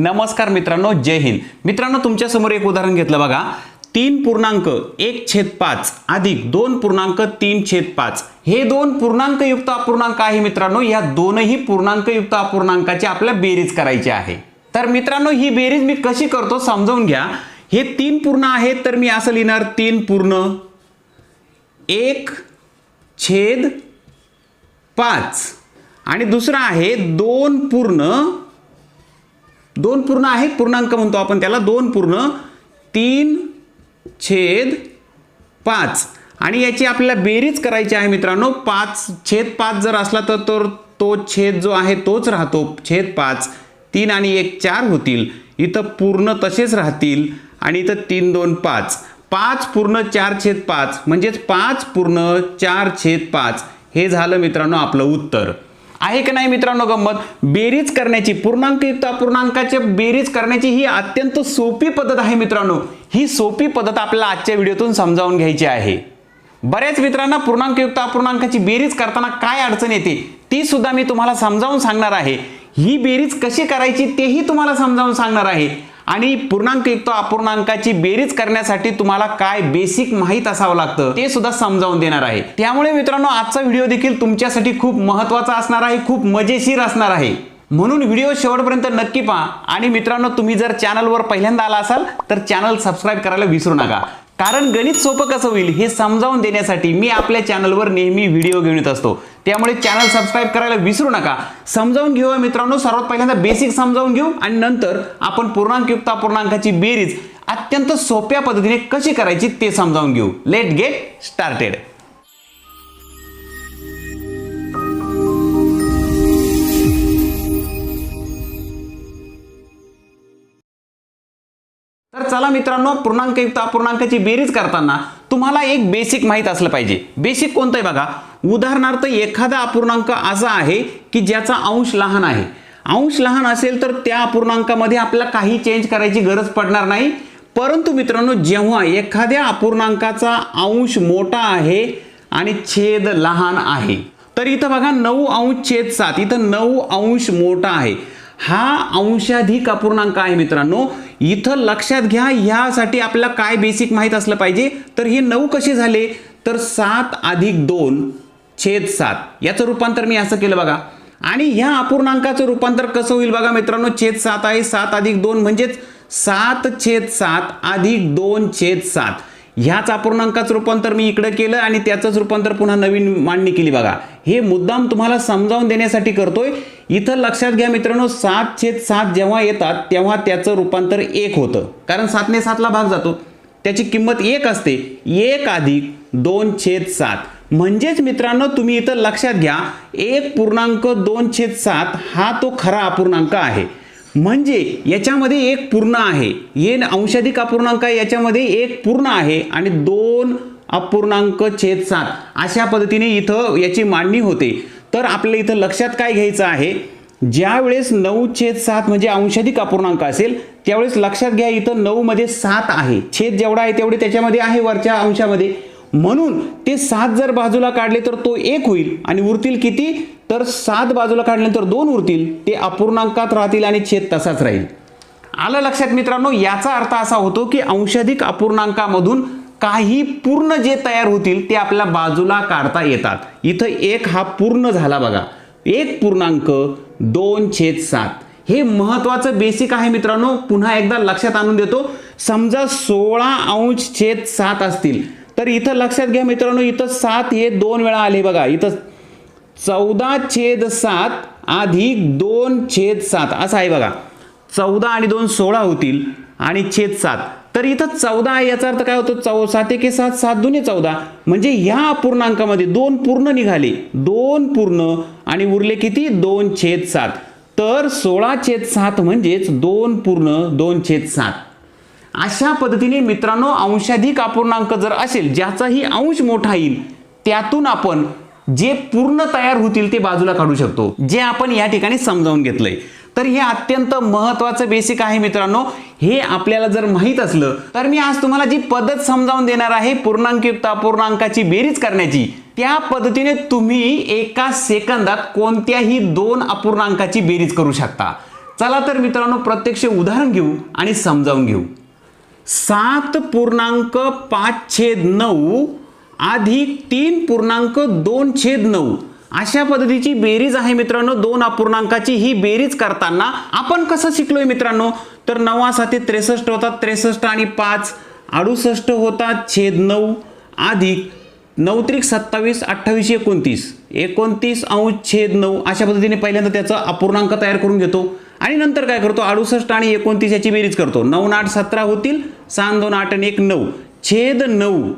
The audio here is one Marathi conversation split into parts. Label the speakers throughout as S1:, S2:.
S1: नमस्कार मित्रांनो जय हिंद. मित्रांनो तुमच्यासमोर एक उदाहरण घेतलं बघा. तीन पूर्णांक एक छेद पाच अधिक दोन पूर्णांक तीन छेद पाच. हे दोन पूर्णांकयुक्त अपूर्णांक आहे मित्रांनो. या दोनही पूर्णांकयुक्त अपूर्णांकाची आपल्या बेरीज करायची आहे. तर मित्रांनो ही बेरीज मी कशी करतो समजावून घ्या. हे तीन पूर्ण आहेत तर मी असं लिहिणार तीन पूर्ण. एक छेद पाच. आणि दुसरा आहे दोन पूर्ण दोन पूर्ण आहे पूर्णांक म्हणतो आपण त्याला. दोन पूर्ण तीन छेद पाच. आणि याची आपल्याला बेरीज करायची आहे मित्रांनो. पाच छेद पाच जर असला तर तो तो छेद जो आहे तोच राहतो. छेद पाच तीन आणि एक चार होतील. इथं पूर्ण तसेच राहतील आणि इथं तीन दोन पाच. पाच पूर्ण चार छेद पाच. म्हणजेच पाच पूर्ण चार छेद पाच. हे झालं मित्रांनो आपलं उत्तर. आहे की नाही मित्रांनो गंमत? बेरीज करण्याची पूर्णांकयुक्त अपूर्णांकाचे बेरीज करण्याची ही अत्यंत सोपी पद्धत आहे मित्रांनो. ही सोपी पद्धत आपल्याला आजच्या व्हिडिओतून समजावून घ्यायची आहे. बऱ्याच मित्रांना पूर्णांकयुक्त अपूर्णांकाची बेरीज करताना काय अडचण येते ती सुद्धा मी तुम्हाला समजावून सांगणार आहे. ही बेरीज कशी करायची तेही तुम्हाला समजावून सांगणार आहे. आणि पूर्णांक युक्त अपूर्णांकाची बेरीज करण्यासाठी तुम्हाला काय बेसिक माहीत असावं लागतं ते सुद्धा समजावून देणार आहे. त्यामुळे मित्रांनो आजचा व्हिडिओ देखील तुमच्यासाठी खूप महत्त्वाचा असणार आहे खूप मजेशीर असणार आहे. म्हणून व्हिडिओ शेवटपर्यंत नक्की पहा. आणि मित्रांनो तुम्ही जर चॅनलवर पहिल्यांदा आला असाल तर चॅनल सबस्क्राईब करायला विसरू नका. कारण गणित सोपं कसं होईल हे समजावून देण्यासाठी मी आपल्या चॅनलवर नेहमी व्हिडिओ घेऊन येत असतो. त्यामुळे चॅनल सबस्क्राईब करायला विसरू नका. समजावून घेऊया मित्रांनो सर्वात पहिल्यांदा बेसिक समजावून घेऊ आणि नंतर आपण पूर्णांकयुक्त पूर्णांकाची बेरीज अत्यंत सोप्या पद्धतीने कशी करायची ते समजावून घेऊ. लेट गेट स्टार्टेड तर चला मित्रांनो पूर्णांकयुक्त अपूर्णांकाची बेरीज करताना तुम्हाला एक बेसिक माहीत असलं पाहिजे. बेसिक कोणतं आहे बघा? उदाहरणार्थ एखादा अपूर्णांक असा आहे की ज्याचा अंश लहान आहे. अंश लहान असेल तर त्या अपूर्णांकामध्ये आपल्याला काही चेंज करायची गरज पडणार नाही. परंतु मित्रांनो जेव्हा एखाद्या अपूर्णांकाचा अंश मोठा आहे आणि छेद लहान आहे तर इथं बघा नऊ अंश छेद सात इथं नऊ अंश मोठा आहे. हा अंशाधिक अपूर्णांक आहे मित्रांनो. इथं लक्षात घ्या ह्यासाठी आपल्याला काय बेसिक माहीत असलं पाहिजे? तर हे नऊ कसे झाले? तर सात अधिक दोन छेद सात. याचं रूपांतर मी असं केलं बघा. आणि ह्या अपूर्णांकाचं रूपांतर कसं होईल बघा मित्रांनो? छेद सात आहे सात अधिक दोन म्हणजेच सात छेद सात अधिक दोन छेद सात. ह्याच अपूर्णांकाचं रूपांतर मी इकडे केलं आणि त्याचंच रूपांतर पुन्हा नवीन मांडणी केली बघा. हे मुद्दाम तुम्हाला समजावून देण्यासाठी करतोय. इथं लक्षात घ्या मित्रांनो सात छेद सात जेव्हा येतात तेव्हा त्याचं रूपांतर एक होतं. कारण सातने सातला भाग जातो. त्याची किंमत एक असते. एक अधिक दोन छेद सात. म्हणजेच मित्रांनो तुम्ही इथं लक्षात घ्या एक पूर्णांक दोन छेद सात हा तो खरा अपूर्णांक आहे. म्हणजे याच्यामध्ये एक पूर्ण आहे. येन अंशाधिक अपूर्णांक आहे याच्यामध्ये एक पूर्ण आहे आणि दोन अपूर्णांक छेद सात. अशा पद्धतीने इथं याची मांडणी होते. तर आपल्याला इथं लक्षात काय घ्यायचं आहे? ज्यावेळेस नऊ छेद सात म्हणजे अंशाधिक अपूर्णांक असेल त्यावेळेस लक्षात घ्या इथं नऊमध्ये सात आहे. छेद जेवढा आहे तेवढे त्याच्यामध्ये आहे वरच्या अंशामध्ये. म्हणून ते सात जर बाजूला काढले तर तो एक होईल आणि उरतील किती? तर सात बाजूला काढल्यानंतर दोन उरतील. ते अपूर्णांकात राहतील आणि छेद तसाच राहील. आलं लक्षात मित्रांनो? याचा अर्थ असा होतो की अंशाधिक अपूर्णांकामधून काही पूर्ण जे तयार होतील ते आपल्या बाजूला काढता येतात. इथं एक हा पूर्ण झाला बघा. एक पूर्णांक दोन छेद सात. हे महत्वाचं बेसिक आहे मित्रांनो. पुन्हा एकदा लक्षात आणून देतो. समजा सोळा अंश छेद सात असतील. तर इथं लक्षात घ्या मित्रांनो इथं सात हे दोन वेळा आले बघा. इथं चौदा छेद सात अधिक दोन छेद सात. असं आहे बघा. चौदा आणि दोन सोळा होतील आणि छेद सात. तर इथं चौदा आहे याचा अर्थ काय होतो? चौ सात एके सात सात दुने चौदा. म्हणजे ह्या पूर्णांकामध्ये दोन पूर्ण निघाले. दोन पूर्ण आणि उरले किती? दोन छेद सात. तर सोळा छेद सात म्हणजेच दोन पूर्ण दोन छेद सात. अशा पद्धतीने मित्रांनो अंशाधिक अपूर्णांक जर असेल ज्याचाही अंश मोठा येईल त्यातून आपण जे पूर्ण तयार होतील ते बाजूला काढू शकतो जे आपण या ठिकाणी समजावून घेतलंय. तर हे अत्यंत महत्वाचं बेसिक आहे मित्रांनो. हे आपल्याला जर माहीत असलं तर मी आज तुम्हाला जी पद्धत समजावून देणार आहे पूर्णांकयुक्त अपूर्णांकाची बेरीज करण्याची त्या पद्धतीने तुम्ही एका सेकंदात कोणत्याही दोन अपूर्णांकाची बेरीज करू शकता. चला तर मित्रांनो प्रत्यक्ष उदाहरण घेऊ आणि समजावून घेऊ. सात पूर्णांक पाच छेद नऊ अधिक तीन पूर्णांक दोन छेद नऊ. अशा पद्धतीची बेरीज आहे मित्रांनो. दोन अपूर्णांकाची ही बेरीज करताना आपण कसं शिकलोय मित्रांनो? तर नवा साथी त्रेसष्ट होतात. त्रेसष्ट आणि पाच अडुसष्ट होतात. छेद नऊ अधिक नऊ त्रिक सत्तावीस अठ्ठावीस एकोणतीस. एकोणतीस अंश छेद नऊ. अशा पद्धतीने पहिल्यांदा त्याचा अपूर्णांक तयार करून घेतो. आणि नंतर काय करतो? अडुसष्ट आणि एकोणतीस याची बेरीज करतो. नऊ आठ सतरा होतील सहा दोन आठ आणि एक नऊ. छेद नऊ.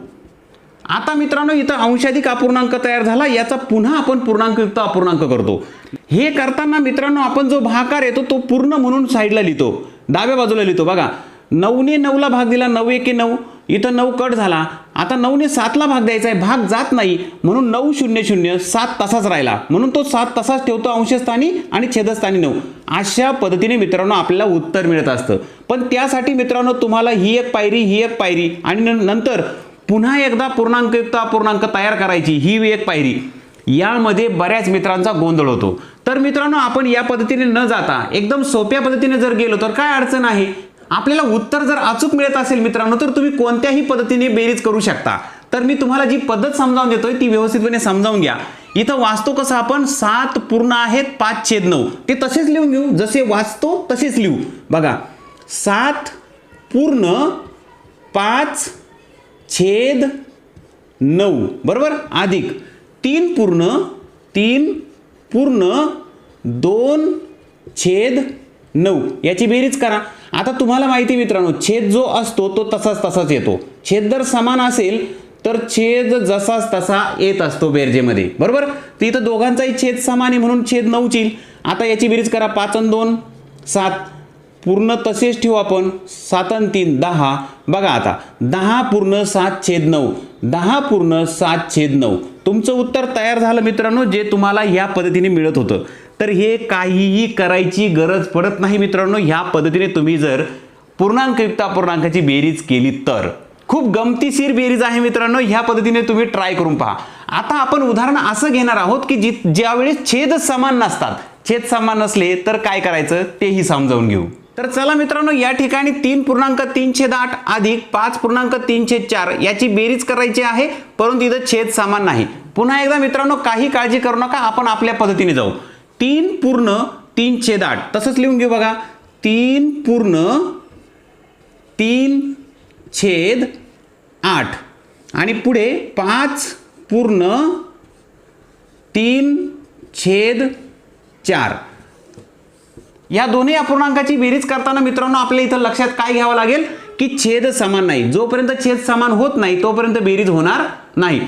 S1: आता मित्रांनो इथं अंशाधिक अपूर्णांक तयार झाला. याचा पुन्हा आपण पूर्णांकयुक्त अपूर्णांक करतो. हे करताना मित्रांनो आपण जो भाकार येतो तो पूर्ण म्हणून साईडला लिहितो. डाव्या बाजूला लिहितो. बघा. नऊने नऊला भाग दिला नऊ एके नऊ. इथं नऊ कट झाला. आता नऊने सातला भाग द्यायचा आहे. भाग जात नाही. म्हणून नऊ शून्य शून्य सात तसाच राहिला. म्हणून तो सात तसाच ठेवतो अंशस्थानी आणि छेदस्थानी नऊ. अशा पद्धतीने मित्रांनो आपल्याला उत्तर मिळत असतं. पण त्यासाठी मित्रांनो तुम्हाला ही एक पायरी ही एक पायरी आणि न- नंतर पुन्हा एकदा पूर्णांकयुक्त अपूर्णांक तयार करायची ही एक पायरी. यामध्ये बऱ्याच मित्रांचा गोंधळ होतो. तर मित्रांनो आपण या पद्धतीने न जाता एकदम सोप्या पद्धतीने जर गेलो तर काय अडचण आहे? आपल्याला उत्तर जर अचूक मिळत असेल मित्रांनो तर तुम्ही कोणत्याही पद्धतीने बेरीज करू शकता. तर मी तुम्हाला जी पद्धत समजावून देतोय ती व्यवस्थितपणे समजावून घ्या. इथं वाचतो कसं आपण? सात पूर्ण आहेत पाच छेद नऊ. ते तसेच लिहून घेऊ. जसे वाचतो तसेच लिहू. बघा. सात पूर्ण पाच छेद नऊ. बरोबर? अधिक. तीन पूर्ण तीन पूर्ण दोन छेद नऊ. याची बेरीज करा. आता तुम्हाला माहिती आहे मित्रांनो छेद जो असतो तो तसाच तसाच येतो. छेद जर समान असेल तर छेद जसाच तसा येत असतो बेरजेमध्ये. बरोबर? तर इथं दोघांचाही छेद समान आहे म्हणून छेद नऊच येईल. आता याची बेरीज करा पाच आणि दोन सात. पूर्ण तसेच ठेवू आपण. सात आणि तीन दहा. बघा आता. दहा पूर्ण सात छेद नऊ. दहा पूर्ण सात छेद नऊ. तुमचं उत्तर तयार झालं मित्रांनो जे तुम्हाला ह्या पद्धतीने मिळत होतं. तर हे काहीही करायची गरज पडत नाही मित्रांनो. ह्या पद्धतीने तुम्ही जर पूर्णांकयुक्त अपूर्णांकाची बेरीज केली तर. खूप गमतीशीर बेरीज आहे मित्रांनो. ह्या पद्धतीने तुम्ही ट्राय करून पहा. आता आपण उदाहरण असं घेणार आहोत की जी ज्यावेळेस छेद समान नसतात. छेद समान नसले तर काय करायचं? तेही समजावून घेऊ. तर चला मित्रांनो या ठिकाणी तीन पूर्णांक तीनशे आठ अधिक पाच पूर्णांक तीनशे चार याची बेरीज करायची आहे. परंतु इथं छेद समान नाही. पुन्हा एकदा मित्रांनो काही काळजी करू नका. आपण आपल्या पद्धतीने जाऊ. तीन पूर्ण तीन छेद आठ. तसंच लिहून घेऊ बघा. तीन पूर्ण तीन छेद आठ. आणि पुढे पाच पूर्ण तीन छेद चार. या दोन्ही अपूर्णांकाची बेरीज करताना मित्रांनो आपल्या इथं लक्षात काय घ्यावं लागेल? की छेद समान नाही. जोपर्यंत छेद समान होत नाही तोपर्यंत बेरीज होणार नाही.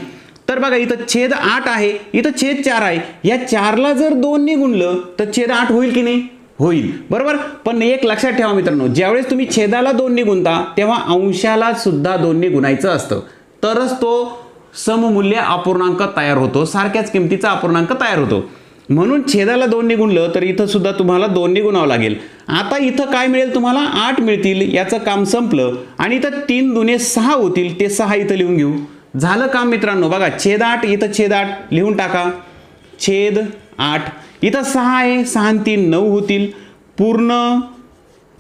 S1: तर बघा इथं छेद आठ आहे इथं छेद चार आहे. या चारला जर दोनने गुणलं तर छेद आठ होईल की नाही? होईल. बरोबर? पण एक लक्षात ठेवा मित्रांनो ज्यावेळेस तुम्ही छेदाला दोनने गुणता तेव्हा अंशाला सुद्धा दोनने गुणायचं असतं. तरच तो सममूल्य अपूर्णांक तयार होतो सारख्याच किमतीचा अपूर्णांक तयार होतो. म्हणून छेदाला दोन गुणलं तर इथं सुद्धा तुम्हाला दोन गुणावं लागेल. आता इथं काय मिळेल तुम्हाला? आठ मिळतील याचं काम संपलं. आणि इथं तीन दुने सहा होतील ते सहा इथं लिहून घेऊ. झालं काम मित्रांनो. बघा छेद आठ इथं छेद आठ लिहून टाका. छेद आठ. इथं सहा आहे सहा आणि तीन नऊ होतील. पूर्ण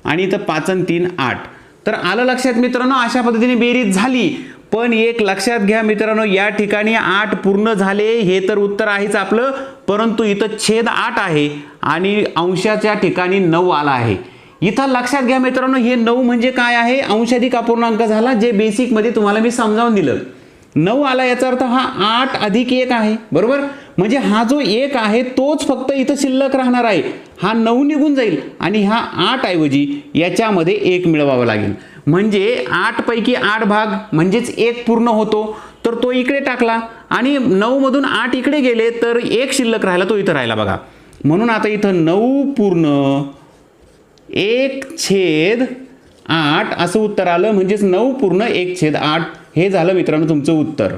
S1: आणि इथं पाच आणि तीन आठ. तर आलं लक्षात मित्रांनो अशा पद्धतीने बेरीज झाली. पण एक लक्षात घ्या मित्रांनो या ठिकाणी आठ पूर्ण झाले हे तर उत्तर आहेच आपलं. परंतु इथं छेद आठ आहे आणि अंशाच्या ठिकाणी नऊ आला आहे. इथं लक्षात घ्या मित्रांनो हे नऊ म्हणजे काय आहे? अंशाधिक अपूर्णांक झाला जे बेसिकमध्ये तुम्हाला मी समजावून दिलं. नऊ आला याचा अर्थ हा आठ अधिक एक आहे बरोबर? म्हणजे हा जो एक आहे तोच फक्त इथं शिल्लक राहणार आहे. हा नऊ निघून जाईल आणि हा आठ ऐवजी याच्यामध्ये एक मिळवावा लागेल. म्हणजे आठ पैकी आठ भाग म्हणजेच एक पूर्ण होतो तर तो इकडे टाकला. आणि नऊ मधून आठ इकडे गेले तर एक शिल्लक राहिला तो इथं राहिला बघा. म्हणून आता इथं नऊ पूर्ण एक छेद आठ असं उत्तर आलं म्हणजेच नऊ पूर्ण एक छेद आठ. हे झालं मित्रांनो तुमचं उत्तर.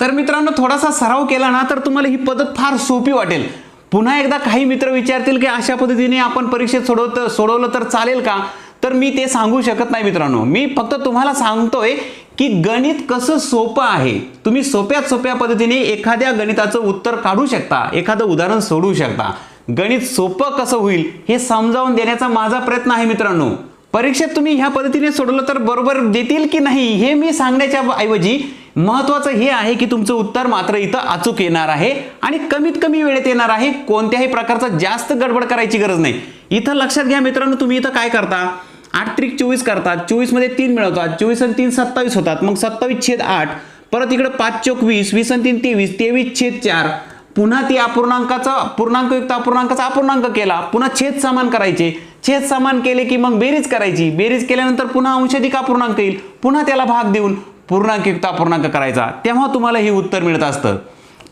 S1: तर मित्रांनो थोडासा सराव केला ना तर तुम्हाला ही पद्धत फार सोपी वाटेल. पुन्हा एकदा काही मित्र विचारतील की अशा पद्धतीने आपण परीक्षेत सोडवत सोडवलं तर चालेल का? तर मी ते सांगू शकत नाही मित्रांनो. मी फक्त तुम्हाला सांगतोय की गणित कसं सोपं आहे. तुम्ही सोप्यात सोप्या पद्धतीने एखाद्या गणिताचं उत्तर काढू शकता एखादं उदाहरण सोडवू शकता. गणित सोपं कसं होईल हे समजावून देण्याचा माझा प्रयत्न आहे मित्रांनो. परीक्षेत तुम्ही ह्या पद्धतीने सोडवलं तर बरोबर देतील की नाही हे मी सांगण्याच्या ऐवजी महत्वाचं हे आहे की तुमचं उत्तर मात्र इथं अचूक येणार आहे आणि कमीत कमी वेळेत येणार आहे. कोणत्याही प्रकारचा जास्त गडबड करायची गरज नाही. इथं लक्षात घ्या मित्रांनो तुम्ही इथं काय करता? आठ त्रिक चोवीस करतात चोवीसमध्ये तीन मिळवतात चोवीस आणि तीन सत्तावीस होतात मग सत्तावीस छेद आठ परत इकडे पाच चोक वीस वीस आणि तीन तेवीस तेवीस छेद चार पुन्हा ती अपूर्णांकाचा पूर्णांकयुक्त अपूर्णांकाचा अपूर्णांक केला. पुन्हा छेद समान करायचे. छेद समान केले की मग बेरीज करायची. बेरीज केल्यानंतर पुन्हा अंशाधिक अपूर्णांक येईल. पुन्हा त्याला भाग देऊन पूर्णांकयुक्त अपूर्णांक करायचा. तेव्हा तुम्हाला हे उत्तर मिळत असतं.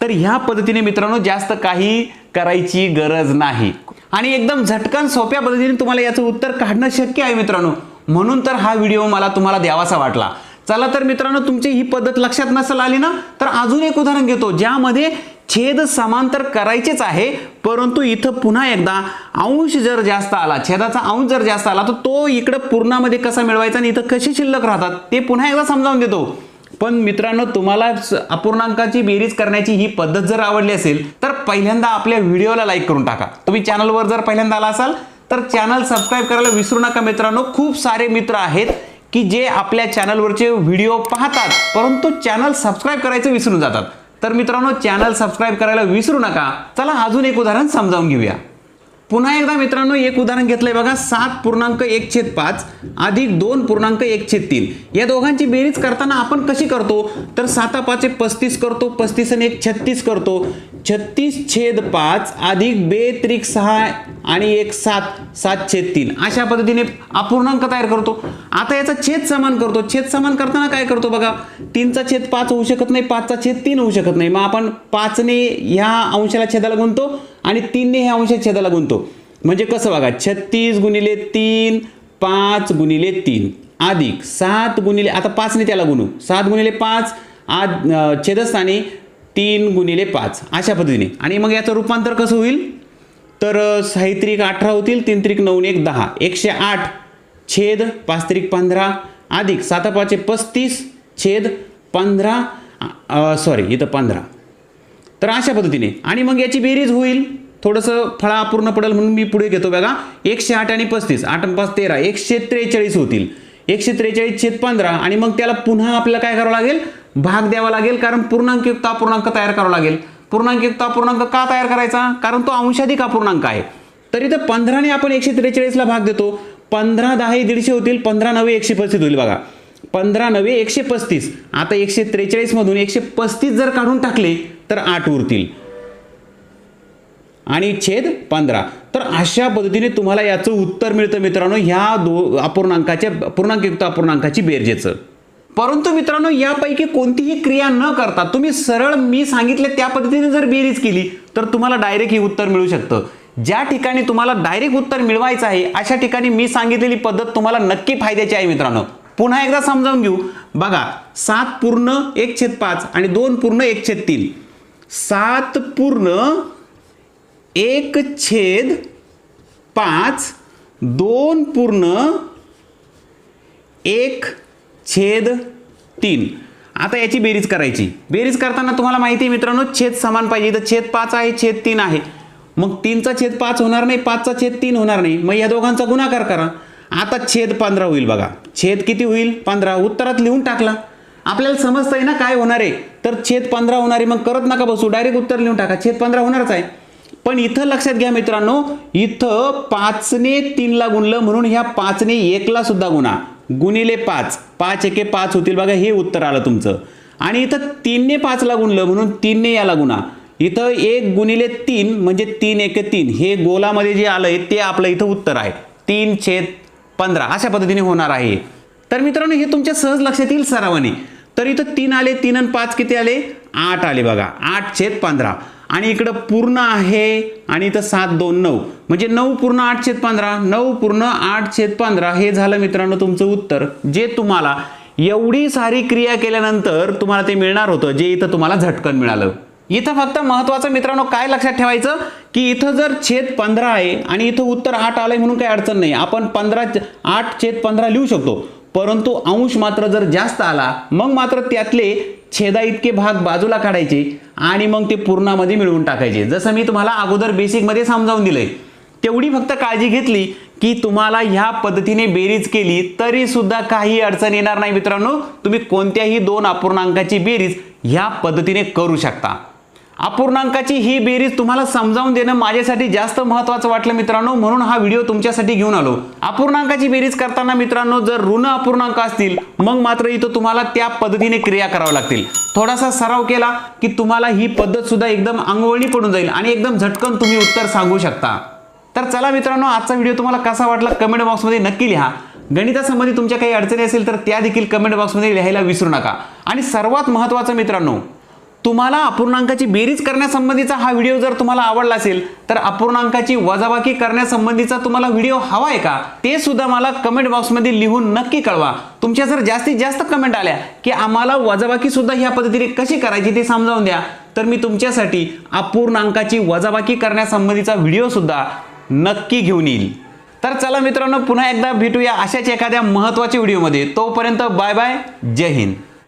S1: तर ह्या पद्धतीने मित्रांनो जास्त काही करायची गरज नाही. आणि एकदम झटकन सोप्या पद्धतीने तुम्हाला याचं उत्तर काढणं शक्य आहे मित्रांनो. म्हणून तर हा व्हिडिओ मला तुम्हाला द्यावासा वाटला. चला तर मित्रांनो तुमची ही पद्धत लक्षात नसेल आली ना तर अजून एक उदाहरण घेतो ज्यामध्ये छेद समांतर करायचेच आहे परंतु इथं पुन्हा एकदा अंश जर जास्त आला छेदाचा अंश जर जास्त आला तर तो इकडं पूर्णामध्ये कसा मिळवायचा आणि इथं कशी शिल्लक राहतात ते पुन्हा एकदा समजावून देतो. पण मित्रांनो तुम्हाला अपूर्णांकाची बेरीज करण्याची ही पद्धत जर आवडली असेल तर पहिल्यांदा आपल्या व्हिडिओला लाईक करून टाका. तुम्ही चॅनलवर जर पहिल्यांदा आला असाल तर चॅनल सबस्क्राईब करायला विसरू नका मित्रांनो. खूप सारे मित्र आहेत की जे आपल्या चॅनलवरचे व्हिडिओ पाहतात परंतु चॅनल सबस्क्राईब करायचं विसरून जातात. तर मित्रांनो चॅनल सबस्क्राईब करायला विसरू नका. चला अजून एक उदाहरण समजावून घेऊया. पुन्हा एकदा मित्रांनो एक उदाहरण घेतलंय बघा सात पूर्णांक एक छेद पाच अधिक दोन पूर्णांक एक छेद तीन. या दोघांची बेरीज करताना आपण कशी करतो? तर साता पाचे पस्तीस करतो पस्तीस आणि एक छत्तीस करतो. छत्तीस छेद पाच अधिक बे त्रिक सहा आणि एक सात सात छेद तीन. अशा पद्धतीने अपूर्णांक तयार करतो. आता याचा छेद समान करतो. छेद समान करताना काय करतो बघा. तीनचा छेद पाच होऊ शकत नाही पाचचा छेद तीन होऊ शकत नाही. मग आपण पाचने ह्या अंशाला छेदाला गुणतो आणि तीनने ह्या अंशात छेदाला गुणतो. म्हणजे कसं बघा छत्तीस गुणिले तीन पाच गुणिले तीन. अधिक सात गुणिले आता पाचने त्याला गुणू. सात गुणिले पाच आद छेदस्थानी तीन गुणिले पाच. अशा पद्धतीने. आणि मग याचं रूपांतर कसं होईल? तर साहित्रिक अठरा होतील तीन त्रिक नऊ एक दहा. एकशे आठ छेद पाच त्रिक पंधरा अधिक सात पाचशे पस्तीस छेद पंधरा सॉरी इथं पंधरा. तर अशा पद्धतीने. आणि मग याची बेरीज होईल. थोडंसं फळा अपूर्ण पडेल म्हणून मी पुढे घेतो बघा. एकशे आठ आणि पस्तीस. आठ पाच तेरा. एकशे त्रेचाळीस होतील. एकशे त्रेचाळीस छेद पंधरा आणि मग त्याला पुन्हा आपल्याला काय करावं लागेल? भाग द्यावा लागेल कारण पूर्णांकयुक्त अपूर्णांक तयार करावा लागेल. पूर्णांकयुक्त अपूर्णांक का तयार करायचा? कारण तो अंशाधिक अपूर्णांक आहे. तर इथं पंधराने आपण एकशे त्रेचाळीसला भाग देतो. पंधरा दहा हे दीडशे होतील. पंधरा नवे एकशे पस्तीस होईल बघा. पंधरा नवे एकशे पस्तीस. आता एकशे त्रेचाळीसमधून एकशे पस्तीस जर काढून टाकले तर आठ उरतील. आणि छेद पंधरा. तर अशा पद्धतीने तुम्हाला याचं उत्तर मिळतं मित्रांनो ह्या दो अपूर्णांकाच्या पूर्णांकयुक्त अपूर्णांकाची बेरजेचं. परंतु मित्रांनो यापैकी कोणतीही क्रिया न करता तुम्ही सरळ मी सांगितले त्या पद्धतीने जर बेरीज केली तर तुम्हाला डायरेक्ट हे उत्तर मिळू शकतं. ज्या ठिकाणी तुम्हाला डायरेक्ट उत्तर मिळवायचं आहे अशा ठिकाणी मी सांगितलेली पद्धत तुम्हाला नक्की फायद्याची आहे मित्रांनो. पुन्हा एकदा समजावून घेऊ. बघा सात पूर्ण एक छेद पाच आणि दोन पूर्ण एक छेद तीन. सात पूर्ण एक छेद पाच दोन पूर्ण एक छेद तीन. आता याची बेरीज करायची. बेरीज करताना तुम्हाला माहिती आहे मित्रांनो छेद समान पाहिजे. इथं छेद पाच आहे छेद तीन आहे. मग तीनचा छेद पाच होणार नाही पाचचा छेद तीन होणार नाही. मग या दोघांचा गुणाकार करा. आता छेद पंधरा होईल बघा. छेद किती होईल? पंधरा. उत्तरात लिहून टाकला. आपल्याला समजतंय ना काय होणार आहे? तर छेद पंधरा होणार आहे. मग करत नका बसू. डायरेक्ट उत्तर लिहून टाका. छेद पंधरा होणारच आहे. पण इथं लक्षात घ्या मित्रांनो इथं पाचने तीनला गुणलं म्हणून ह्या पाचने एकला सुद्धा गुणा. गुणिले पाच. पाच एके पाच होतील. बघा हे उत्तर आलं तुमचं. आणि इथं तीनने पाचला गुणलं म्हणून तीनने याला गुणा. इथं एक गुणिले तीन म्हणजे तीन एके तीन. हे गोलामध्ये जे आलंय ते आपलं इथं उत्तर आहे. तीन छेद पंधरा. अशा पद्धतीने होणार आहे. तर मित्रांनो हे तुमच्या सहज लक्षात येईल सरावाने. तर इथं तीन आले तीन आणि पाच किती आले? आठ आले बघा. आठ छेद पंधरा. आणि इकडं पूर्ण आहे आणि इथं सात दोन नऊ. म्हणजे नऊ पूर्ण आठ छेद पंधरा नऊ पूर्ण आठ छेद पंधरा हे झालं मित्रांनो तुमचं उत्तर. जे तुम्हाला एवढी सारी क्रिया केल्यानंतर तुम्हाला ते मिळणार होतं जे इथं तुम्हाला झटकन मिळालं. इथं फक्त महत्वाचं मित्रांनो काय लक्षात ठेवायचं? की इथं जर छेद पंधरा आहे आणि इथं उत्तर आठ आलंय म्हणून काही अडचण नाही. आपण पंधरा आठ छेद पंधरा लिहू शकतो. परंतु अंश मात्र जर जास्त आला मग मात्र त्यातले छेदा इतके भाग बाजूला काढायचे आणि मग ते पूर्णामध्ये मिळवून टाकायचे. जसं मी तुम्हाला अगोदर बेसिकमध्ये समजावून दिलंय. तेवढी फक्त काळजी घेतली की तुम्हाला ह्या पद्धतीने बेरीज केली तरी सुद्धा काही अडचण येणार नाही मित्रांनो. तुम्ही कोणत्याही दोन अपूर्णांकाची बेरीज ह्या पद्धतीने करू शकता. अपूर्णांकाची ही बेरीज तुम्हाला समजावून देणं माझ्यासाठी जास्त महत्वाचं वाटलं मित्रांनो म्हणून हा व्हिडिओ तुमच्यासाठी घेऊन आलो. अपूर्णांकाची बेरीज करताना मित्रांनो जर ऋण अपूर्णांक असतील मग मात्र इथं तुम्हाला त्या पद्धतीने क्रिया कराव्या लागतील. थोडासा सराव केला की तुम्हाला ही पद्धत सुद्धा एकदम अंगवळणी पडून जाईल आणि एकदम झटकन तुम्ही उत्तर सांगू शकता. तर चला मित्रांनो आजचा व्हिडिओ तुम्हाला कसा वाटला कमेंट बॉक्समध्ये नक्की लिहा. गणितासंबंधी तुमच्या काही अडचणी असेल तर त्या देखील कमेंट बॉक्समध्ये लिहायला विसरू नका. आणि सर्वात महत्त्वाचं मित्रांनो तुम्हाला अपूर्णांकाची बेरीज करण्यासंबंधीचा हा व्हिडिओ जर तुम्हाला आवडला असेल तर अपूर्णांकाची वजाबाकी करण्यासंबंधीचा तुम्हाला व्हिडिओ हवा आहे का? ते सुद्धा मला कमेंट बॉक्समध्ये लिहून नक्की कळवा. तुमच्या जर जास्तीत जास्त कमेंट आल्या की आम्हाला वजाबाकी सुद्धा ह्या पद्धतीने कशी करायची ते समजावून द्या तर मी तुमच्यासाठी अपूर्णांकाची वजाबाकी करण्यासंबंधीचा व्हिडिओ सुद्धा नक्की घेऊन येईल. तर चला मित्रांनो पुन्हा एकदा भेटूया अशाच एखाद्या महत्त्वाच्या व्हिडिओमध्ये. तोपर्यंत बाय बाय जय हिंद.